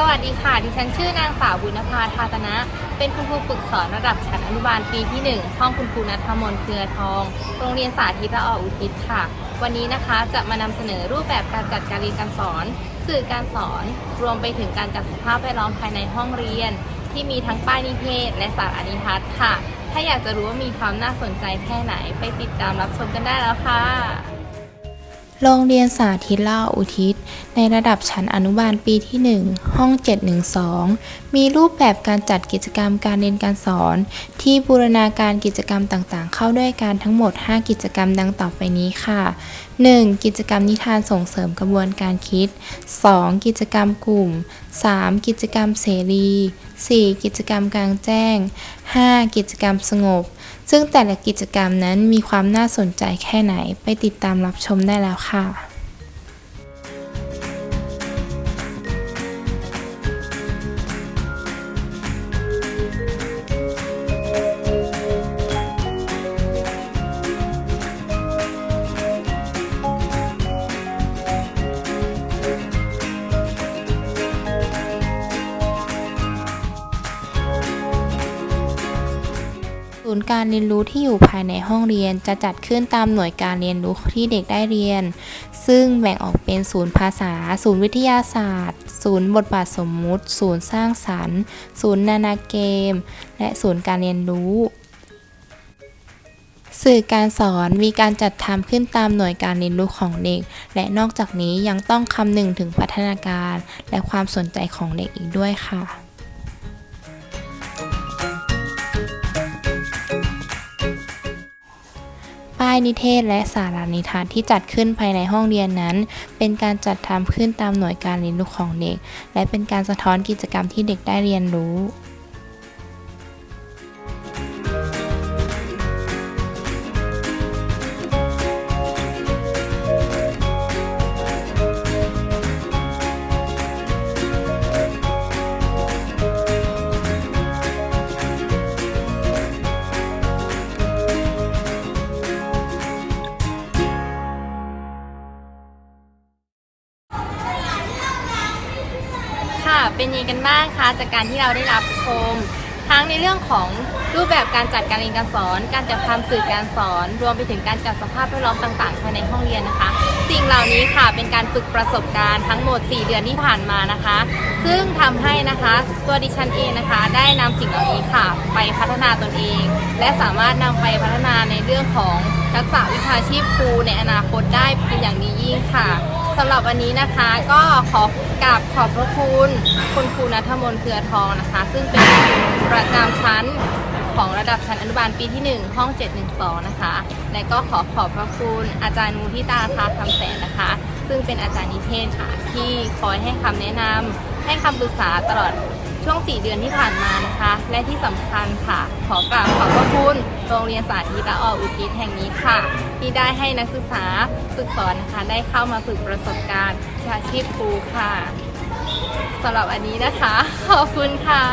สวัสดีค่ะ ดิฉันชื่อนางสาวบุญภาทาตนะ เป็นคุณครูฝึกสอนระดับชั้นอนุบาลปีที่ 1 ห้องคุณครูนัทมนต์เครือทอง โรงเรียนสาธิตละอออุทิศค่ะ วันนี้นะคะจะมานำเสนอรูปแบบการจัดการเรียนการสอน สื่อการสอน รวมไปถึงการจัดสภาพแวดล้อมภายในห้องเรียน ที่มีทั้งป้ายนิเทศ และสารอนิทัศน์ค่ะ ถ้าอยากจะรู้ว่ามีความน่าสนใจแค่ไหน ไปติดตามรับชมกันได้แล้วค่ะ โรงเรียนสาธิตล่าอุทิศ ในระดับชั้นอนุบาลปีที่ 1 ห้อง 712 มีรูปแบบการจัดกิจกรรมการเรียนการสอน ที่บูรณาการกิจกรรมต่างๆ เข้าด้วยกันทั้งหมด 5 กิจกรรมดังต่อไปนี้ค่ะ 1. กิจกรรมนิทานส่งเสริมกระบวนการคิด 2. กิจกรรมกลุ่ม 3. กิจกรรมเสรี 4. กิจกรรมกลางแจ้ง 5. กิจกรรมสงบ ซึ่งแต่ละกิจกรรมนั้นมีความน่าสนใจแค่ไหนไปติดตามรับชมได้แล้วค่ะ ศูนย์การเรียนรู้ที่อยู่ภายในห้องเรียนจะจัดขึ้นตามหน่วยการเรียนรู้ที่เด็กได้เรียน ซึ่งแบ่งออกเป็นศูนย์ภาษา ศูนย์วิทยาศาสตร์ ศูนย์บทบาทสมมุติ ศูนย์สร้างสรรค์ ศูนย์นานาเกม และศูนย์การเรียนรู้สื่อการสอนมีการจัดทำขึ้นตามหน่วยการเรียนรู้ของเด็ก และนอกจากนี้ยังต้องคำนึงถึงพัฒนาการ และความสนใจของเด็กอีกด้วยค่ะายนิเทศและสารานิทานที่จัดขึ้นภายในห้องเรียนนั้น เป็นการจัดทำขึ้นตามหน่วยการเรียนรู้ของเด็ก และเป็นการสะท้อนกิจกรรมที่เด็กได้เรียนรู้ ค่ะ เป็นยังไงกันบ้างคะจากการที่เราได้รับชม ทั้งในเรื่องของรูปแบบการจัดการเรียนการสอน การจัดทำสื่อการสอน รวมไปถึงการจัดสภาพแวดล้อมต่างๆภายในห้องเรียนนะคะ สิ่งเหล่านี้ค่ะเป็นการฝึกประสบการณ์ทั้งหมด 4 เดือนที่ผ่านมานะคะ ซึ่งทำให้นะคะตัวดิฉันเองนะคะ ได้นำสิ่งเหล่านี้ค่ะ ไปพัฒนาตนเอง และสามารถนำไปพัฒนาในเรื่องของทักษะวิชาชีพครูในอนาคตได้เป็นอย่างดียิ่งค่ะ สำหรับวันนี้นะคะก็ขอกราบขอบพระคุณคุณครูนัทมนเครือทองนะคะ ซึ่งเป็นประจำชั้นของระดับชั้นอนุบาลปีที่ 1 ห้อง 712 นะคะ และก็ขอขอบพระคุณอาจารย์มูทิตาทาคำแสนนะคะ ซึ่งเป็นอาจารย์นิเทศค่ะ ที่คอยให้คำแนะนำให้คำปรึกษาตลอด ช่วง 4 เดือนที่ผ่านมานะคะ และที่สำคัญค่ะ ขอกราบขอบพระคุณโรงเรียนสาธิตละอออุทิศแห่งนี้ค่ะ ที่ได้ให้นักศึกษาฝึกสอนนะคะได้เข้ามาฝึกประสบการณ์อาชีพครูค่ะสำหรับอันนี้นะคะ ขอบคุณค่ะ